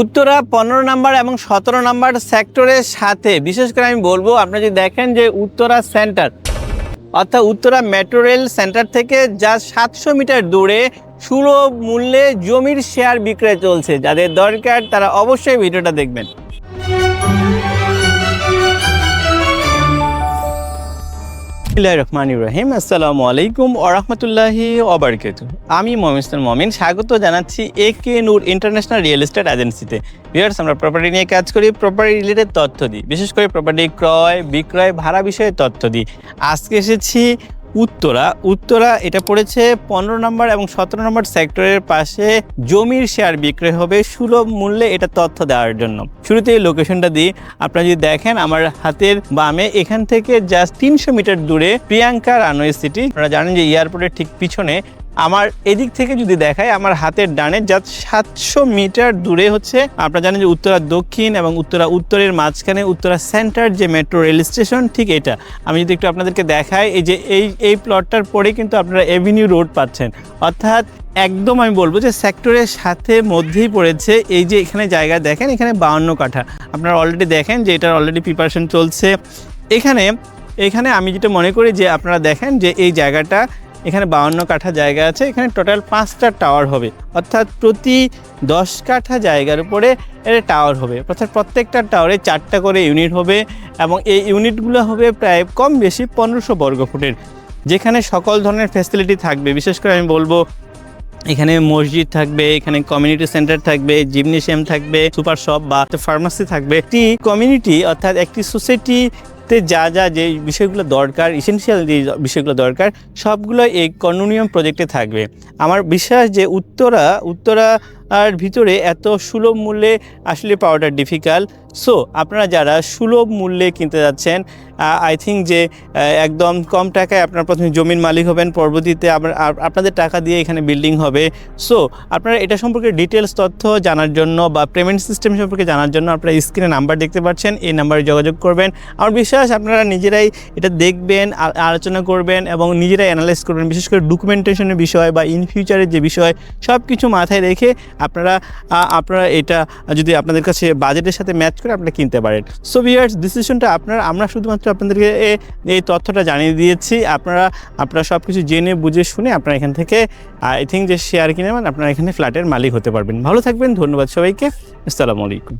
উত্তরা পনেরো নাম্বার এবং সতেরো নাম্বার সেক্টরের সাথে, বিশেষ করে আমি বলব আপনারা যদি দেখেন যে উত্তরা সেন্টার, অর্থাৎ উত্তরা মেট্রো রেল সেন্টার থেকে যা সাতশো মিটার দূরে সুলভ মূল্যে জমির শেয়ার বিক্রয় চলছে। যাদের দরকার, তারা অবশ্যই ভিডিওটা দেখবেন। রহমান রহিম। আসসালামু আলাইকুম ওরহমতুল্লাহি ওবরকাত আমি মমিস্তান মমিন। স্বাগত জানাচ্ছি A K Noor international real estate এজেন্সিতে। ভিউয়ার্স, আমরা প্রপার্টি নিয়ে কাজ করি প্রপার্টি রিলেটেড তথ্য দিই। বিশেষ করে প্রপার্টি ক্রয়, বিক্রয়, ভাড়া বিষয়ে তথ্য দিই। আজকে এসেছি উত্তরা। উত্তরা, এটা পড়েছে পনেরো নম্বর এবং সতেরো নম্বর সেক্টরের পাশে জমির শেয়ার বিক্রয় হবে সুলভ মূল্যে এটা তথ্য দেওয়ার জন্য। শুরুতে লোকেশনটা দিই। আপনারা যদি দেখেন, আমার হাতের বামে এখান থেকে জাস্ট তিনশো মিটার দূরে প্রিয়াঙ্কা রানওয়ে সিটি আপনারা জানেন যে এয়ারপোর্টের ঠিক পিছনে আমার এদিক থেকে যদি দেখায় আমার হাতের ডানে যা সাতশো মিটার দূরে হচ্ছে, আপনারা জানেন যে উত্তরা দক্ষিণ এবং উত্তরা উত্তরের মাঝখানে উত্তরা সেন্টার যে মেট্রো রেল স্টেশন, ঠিক এটা। আমি যদি একটু আপনাদেরকে দেখাই, এই যে এই এই প্লটটার পরে কিন্তু আপনারা এভিনিউ রোড পাচ্ছেন। অর্থাৎ একদম আমি বলব যে সেক্টরের সাথে মধ্যেই পড়েছে, এই যে এখানে জায়গা দেখেন, এখানে বাউন্ন কাঠা। আপনারা অলরেডি দেখেন যে এটার অলরেডি প্রিপারেশন চলছে। এখানে এখানে আমি যেটা মনে করি যে আপনারা দেখেন যে এই জায়গাটা এখানে বাউন্ন কাঠা জায়গা আছে, এখানে টোটাল পাঁচটা টাওয়ার হবে। অর্থাৎ প্রতি দশ কাঠা জায়গার উপরে এটা টাওয়ার হবে। অর্থাৎ প্রত্যেকটা টাওয়ারে চারটা করে ইউনিট হবে এবং এই ইউনিটগুলো হবে প্রায় কম বেশি পনেরোশো বর্গ ফুটের। যেখানে সকল ধরনের ফ্যাসিলিটি থাকবে, বিশেষ করে আমি বলব, এখানে মসজিদ থাকবে, এখানে কমিউনিটি সেন্টার থাকবে জিমনেশিয়াম থাকবে সুপার শপ বা ফার্মাসি থাকবে। একটি কমিউনিটি অর্থাৎ একটি সোসাইটিতে যা যা যে বিষয়গুলো দরকার ইসেনশিয়াল যে বিষয়গুলো দরকার সবগুলো এই কন্ডোনিয়াম প্রজেক্টে থাকবে। আমার বিশ্বাস যে উত্তরা উত্তরা আর ভিতরে এত সুলভ মূল্যে আসলে পাওয়াটা ডিফিকাল্ট সো আপনারা যারা সুলভ মূল্যে কিনতে যাচ্ছেন আই থিঙ্ক যে একদম কম টাকায় আপনার প্রথমে জমির মালিক হবেন, পরবর্তীতে আপনাদের টাকা দিয়ে এখানে বিল্ডিং হবে। সো আপনারা এটা সম্পর্কে ডিটেলস তথ্য জানার জন্য বা পেমেন্ট সিস্টেম সম্পর্কে জানার জন্য আপনারা স্ক্রিনে নাম্বার দেখতে পাচ্ছেন, এই নাম্বারে যোগাযোগ করবেন। আমার বিশ্বাস আপনারা নিজেরাই এটা দেখবেন আলোচনা করবেন এবং নিজেরাই অ্যানালাইজ করবেন। বিশেষ করে ডকুমেন্টেশনের বিষয় বা ইন ফিউচারের যে বিষয় সব কিছু মাথায় রেখে আপনারা আপনারা এটা যদি আপনাদের কাছে বাজেটের সাথে ম্যাচ করে আপনারা কিনতে পারেন। সো বিয়ার্স ডিসিশনটা আপনারা, আমরা শুধুমাত্র আপনাদেরকে এই তথ্যটা জানিয়ে দিয়েছি। আপনারা আপনারা সব কিছু জেনে, বুঝে, শুনে আপনারা এখান থেকে আই থিঙ্ক যে শেয়ার কিনে আপনারা এখানে ফ্ল্যাটের মালিক হতে পারবেন। ভালো থাকবেন, ধন্যবাদ সবাইকে। আসসালামু আলাইকুম।